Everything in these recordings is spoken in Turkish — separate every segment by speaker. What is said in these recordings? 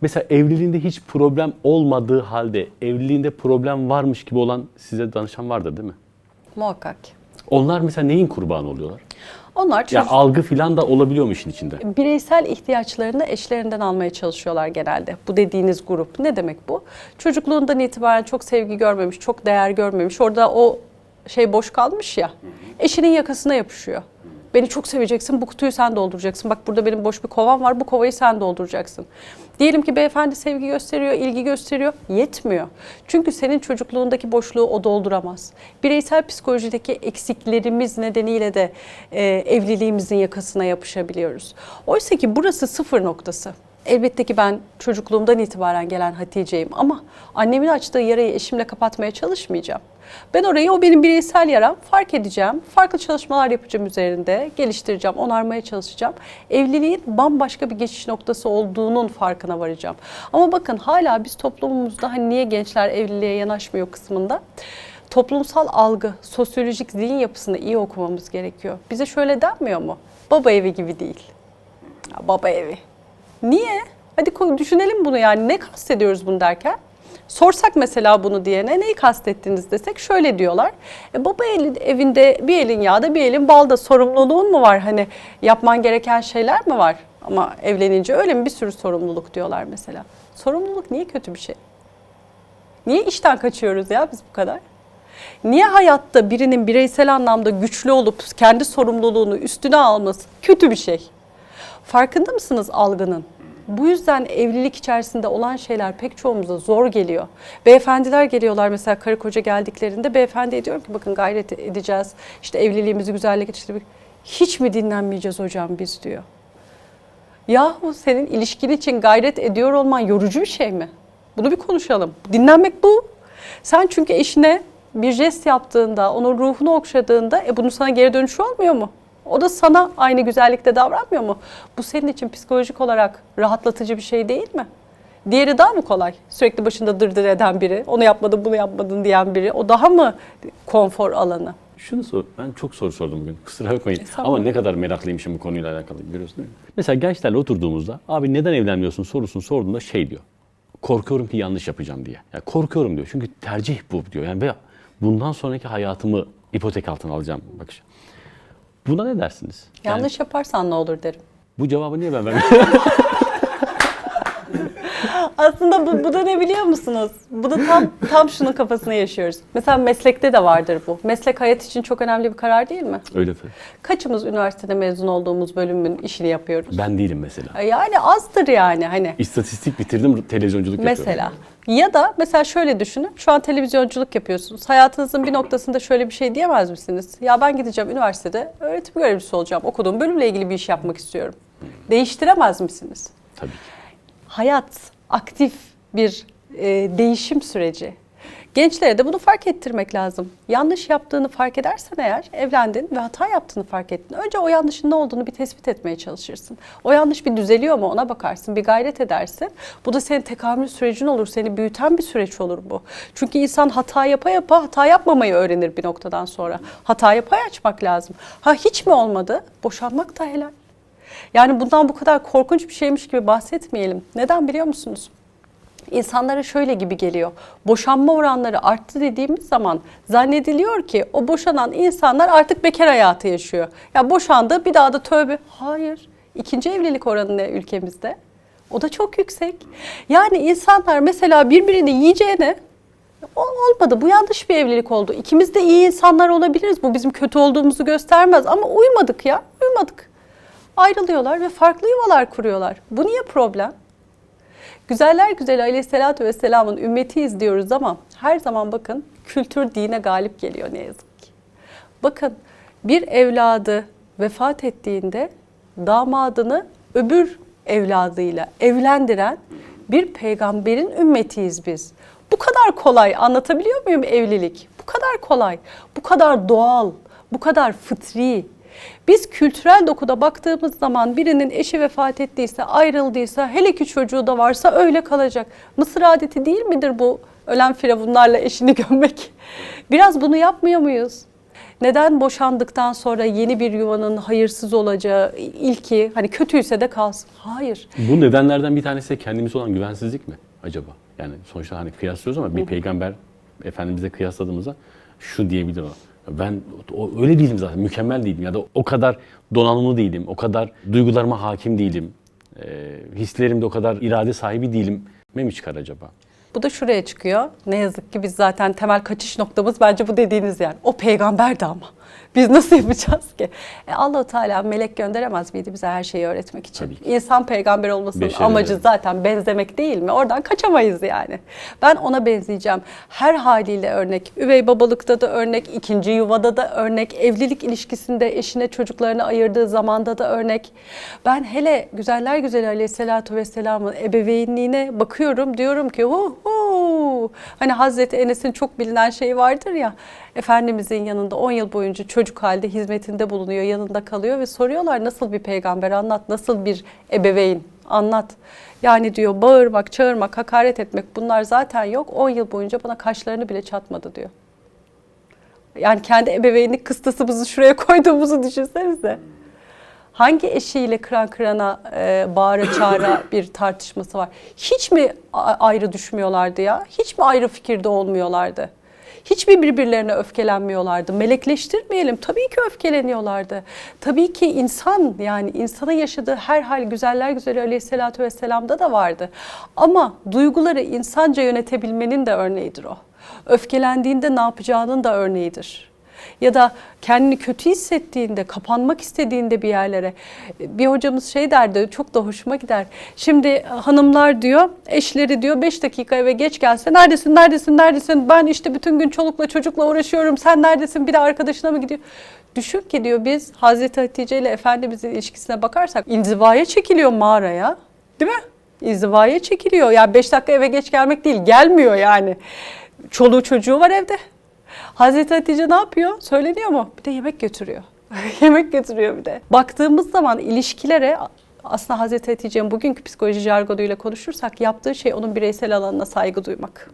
Speaker 1: Mesela evliliğinde hiç problem olmadığı halde evliliğinde problem varmış gibi olan size danışan vardır değil mi?
Speaker 2: Muhakkak.
Speaker 1: Onlar mesela neyin kurbanı oluyorlar?
Speaker 2: Onlar
Speaker 1: Ya
Speaker 2: çocuk-
Speaker 1: algı filan da olabiliyor mu işin içinde?
Speaker 2: bireysel ihtiyaçlarını eşlerinden almaya çalışıyorlar genelde. Bu dediğiniz grup. Ne demek bu? Çocukluğundan itibaren çok sevgi görmemiş, çok değer görmemiş. Orada o şey boş kalmış ya. Eşinin yakasına yapışıyor. Beni çok seveceksin, bu kutuyu sen dolduracaksın. Bak burada benim boş bir kovam var, bu kovayı sen dolduracaksın. Diyelim ki beyefendi sevgi gösteriyor, ilgi gösteriyor. Yetmiyor. Çünkü senin çocukluğundaki boşluğu o dolduramaz. Bireysel psikolojideki eksiklerimiz nedeniyle de e, evliliğimizin yakasına yapışabiliyoruz. Oysa ki burası sıfır noktası. Elbette ki ben çocukluğumdan itibaren gelen Hatice'yim ama annemin açtığı yarayı eşimle kapatmaya çalışmayacağım. Ben orayı o benim bireysel yaram fark edeceğim. Farklı çalışmalar yapacağım üzerinde. Geliştireceğim, onarmaya çalışacağım. Evliliğin bambaşka bir geçiş noktası olduğunun farkına varacağım. Ama bakın hala biz toplumumuzda hani niye gençler evliliğe yanaşmıyor kısmında toplumsal algı, sosyolojik zihin yapısını iyi okumamız gerekiyor. Bize şöyle denmiyor mu? Baba evi gibi değil. Ya baba evi. Niye? Hadi düşünelim bunu yani ne kastediyoruz bunu derken? Sorsak mesela bunu diyene neyi kastettiniz desek şöyle diyorlar. E baba eli, evinde bir elin yağda bir elin balda sorumluluğun mu var? Hani yapman gereken şeyler mi var? Ama evlenince öyle mi bir sürü sorumluluk diyorlar mesela. Sorumluluk niye kötü bir şey? Niye işten kaçıyoruz ya biz bu kadar? Niye hayatta birinin bireysel anlamda güçlü olup kendi sorumluluğunu üstüne alması kötü bir şey? Farkında mısınız algının? Bu yüzden evlilik içerisinde olan şeyler pek çoğumuza zor geliyor. Beyefendiler geliyorlar mesela karı koca geldiklerinde beyefendiye diyorum ki bakın gayret edeceğiz. İşte evliliğimizi güzelleştirmek. Hiç mi dinlenmeyeceğiz hocam biz diyor. Yahu senin ilişkin için gayret ediyor olman yorucu bir şey mi? Bunu bir konuşalım. Dinlenmek bu. Sen çünkü eşine bir jest yaptığında, onun ruhunu okşadığında e bunun sana geri dönüşü olmuyor mu? O da sana aynı güzellikte davranmıyor mu? Bu senin için psikolojik olarak rahatlatıcı bir şey değil mi? Diğeri daha mı kolay? Sürekli başında dırdır eden biri, onu yapmadın bunu yapmadın diyen biri. O daha mı konfor alanı?
Speaker 1: Şunu sor, ben çok soru sordum bugün. Kusura bakmayın.
Speaker 2: Estağfurullah.
Speaker 1: Ama ne kadar meraklıymışım bu konuyla alakalı görüyorsun değil mi? Mesela gençlerle oturduğumuzda abi neden evlenmiyorsun sorusunu sorduğunda şey diyor. Korkuyorum ki yanlış yapacağım diye. Yani korkuyorum diyor. Çünkü tercih bu diyor. Yani ve bundan sonraki hayatımı ipotek altına alacağım bakış. Buna ne dersiniz?
Speaker 2: Yanlış yaparsan ne olur derim.
Speaker 1: bu cevabı niye ben vermiyorum?
Speaker 2: Aslında bu, bu da ne biliyor musunuz? Bu da tam tam şunun kafasına yaşıyoruz. Mesela meslekte de vardır bu. Meslek hayat için çok önemli bir karar değil mi?
Speaker 1: Öyle mi?
Speaker 2: Kaçımız üniversitede mezun olduğumuz bölümün işini yapıyoruz?
Speaker 1: Ben değilim mesela.
Speaker 2: Yani azdır yani hani.
Speaker 1: İstatistik bitirdim, televizyonculuk yapıyorum.
Speaker 2: Mesela. Ya da mesela şöyle düşünün. Şu an televizyonculuk yapıyorsunuz. Hayatınızın bir noktasında şöyle bir şey diyemez misiniz? Ya ben gideceğim üniversitede öğretim görevlisi olacağım. Okuduğum bölümle ilgili bir iş yapmak istiyorum. Değiştiremez misiniz?
Speaker 1: Tabii ki.
Speaker 2: hayat aktif bir e, değişim süreci. Gençlere de bunu fark ettirmek lazım. Yanlış yaptığını fark edersen eğer evlendin ve hata yaptığını fark ettin. Önce o yanlışın ne olduğunu bir tespit etmeye çalışırsın. O yanlış bir düzeliyor mu ona bakarsın, bir gayret edersin. Bu da senin tekamül sürecin olur, seni büyüten bir süreç olur bu. Çünkü insan hata yapa yapa hata yapmamayı öğrenir bir noktadan sonra. Hataya pay açmak lazım. Ha hiç mi olmadı? Boşanmak da helal. Yani bundan bu kadar korkunç bir şeymiş gibi bahsetmeyelim. Neden biliyor musunuz? İnsanlara şöyle gibi geliyor. Boşanma oranları arttı dediğimiz zaman zannediliyor ki o boşanan insanlar artık bekar hayatı yaşıyor. Ya boşandı bir daha da tövbe. Hayır. İkinci evlilik oranı ne ülkemizde? O da çok yüksek. Yani insanlar mesela birbirini yiyeceğine olmadı. Bu yanlış bir evlilik oldu. İkimiz de iyi insanlar olabiliriz. Bu bizim kötü olduğumuzu göstermez ama uymadık ya. Uymadık. Ayrılıyorlar ve farklı yuvalar kuruyorlar. Bu niye problem? Güzeller güzeli aleyhissalatü vesselamın ümmetiyiz diyoruz ama her zaman bakın kültür dine galip geliyor ne yazık ki. Bakın bir evladı vefat ettiğinde damadını öbür evladıyla evlendiren bir peygamberin ümmetiyiz biz. Bu kadar kolay anlatabiliyor muyum evlilik? Bu kadar kolay, bu kadar doğal, bu kadar fıtri. Biz kültürel dokuda baktığımız zaman birinin eşi vefat ettiyse, ayrıldıysa, hele ki çocuğu da varsa öyle kalacak. Mısır adeti değil midir bu ölen firavunlarla eşini gömmek? Biraz bunu yapmıyor muyuz? Neden boşandıktan sonra yeni bir yuvanın hayırsız olacağı ilki hani kötüyse de kalsın? Hayır.
Speaker 1: Bu nedenlerden bir tanesi de kendimize olan güvensizlik mi acaba? Yani sonuçta hani kıyaslıyoruz ama bir peygamber Efendimiz'e kıyasladığımızda şu diyebilir o. Ben öyle değilim zaten, mükemmel değilim ya da o kadar donanımlı değilim, o kadar duygularıma hakim değilim, e, hislerimde o kadar irade sahibi değilim. Mi çıkar acaba?
Speaker 2: Bu da şuraya çıkıyor. Ne yazık ki biz zaten temel kaçış noktamız bence bu dediğiniz yani. O peygamberdi ama. Biz nasıl yapacağız ki? E allah Teala melek gönderemez miydi bize her şeyi öğretmek için? İnsan peygamber olmasının
Speaker 1: Beşeri
Speaker 2: amacı
Speaker 1: evet.
Speaker 2: zaten benzemek değil mi? Oradan kaçamayız yani. Ben ona benzeyeceğim. Her haliyle örnek. Üvey babalıkta da örnek, ikinci yuvada da örnek, evlilik ilişkisinde eşine çocuklarını ayırdığı zamanda da örnek. Ben hele güzeller güzeli aleyhissalatu vesselamın ebeveynliğine bakıyorum diyorum ki hu Hani Hazreti Enes'in çok bilinen şeyi vardır ya. Efendimizin yanında 10 yıl boyunca çocuk halde hizmetinde bulunuyor, yanında kalıyor ve soruyorlar nasıl bir peygamber anlat, nasıl bir ebeveyn anlat. Yani diyor bağırmak, çağırmak, hakaret etmek bunlar zaten yok. 10 yıl boyunca bana kaşlarını bile çatmadı diyor. Yani kendi ebeveynlik kıstasımızı şuraya koyduğumuzu düşünsenize. Hangi eşiyle kıran kırana, e, bağıra çağıra bir tartışması var? Hiç mi ayrı düşmüyorlardı ya? Hiç mi ayrı fikirde olmuyorlardı? Hiç mi birbirlerine öfkelenmiyorlardı? Melekleştirmeyelim. Tabii ki öfkeleniyorlardı. Tabii ki insan yani insana yaşadığı her hal güzeller güzeli aleyhissalatü vesselam'da da vardı. Ama duyguları insanca yönetebilmenin de örneğidir o. Öfkelendiğinde ne yapacağının da örneğidir ya da kendini kötü hissettiğinde, kapanmak istediğinde bir yerlere. Bir hocamız şey derdi, çok da hoşuma gider. Şimdi hanımlar diyor, eşleri diyor 5 dakika eve geç gelse neredesin, neredesin, neredesin? Ben işte bütün gün çolukla çocukla uğraşıyorum, sen neredesin? Bir de arkadaşına mı gidiyor? Düşün ki diyor biz Hazreti Hatice ile Efendimizin ilişkisine bakarsak inzivaya çekiliyor mağaraya. Değil mi? İnzivaya çekiliyor. Yani 5 dakika eve geç gelmek değil, gelmiyor yani. Çoluğu çocuğu var evde. Hazreti Hatice ne yapıyor? Söyleniyor mu? Bir de yemek götürüyor. yemek götürüyor bir de. Baktığımız zaman ilişkilere aslında Hazreti Hatice'nin bugünkü psikoloji jargonuyla konuşursak yaptığı şey onun bireysel alanına saygı duymak.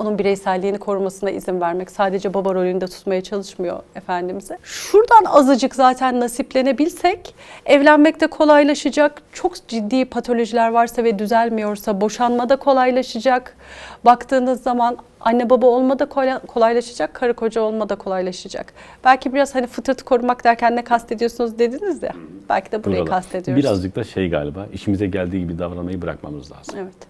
Speaker 2: Onun bireyselliğini korumasına izin vermek. Sadece baba rolünde tutmaya çalışmıyor Efendimiz'e. Şuradan azıcık zaten nasiplenebilsek evlenmekte kolaylaşacak. Çok ciddi patolojiler varsa ve düzelmiyorsa boşanmada kolaylaşacak. Baktığınız zaman anne baba olma da kolay- kolaylaşacak, karı koca olma da kolaylaşacak. Belki biraz hani fıtratı korumak derken ne kastediyorsunuz dediniz ya. Belki de burayı
Speaker 1: Buralar.
Speaker 2: kastediyoruz.
Speaker 1: Birazcık da şey galiba, işimize geldiği gibi davranmayı bırakmamız lazım.
Speaker 2: Evet.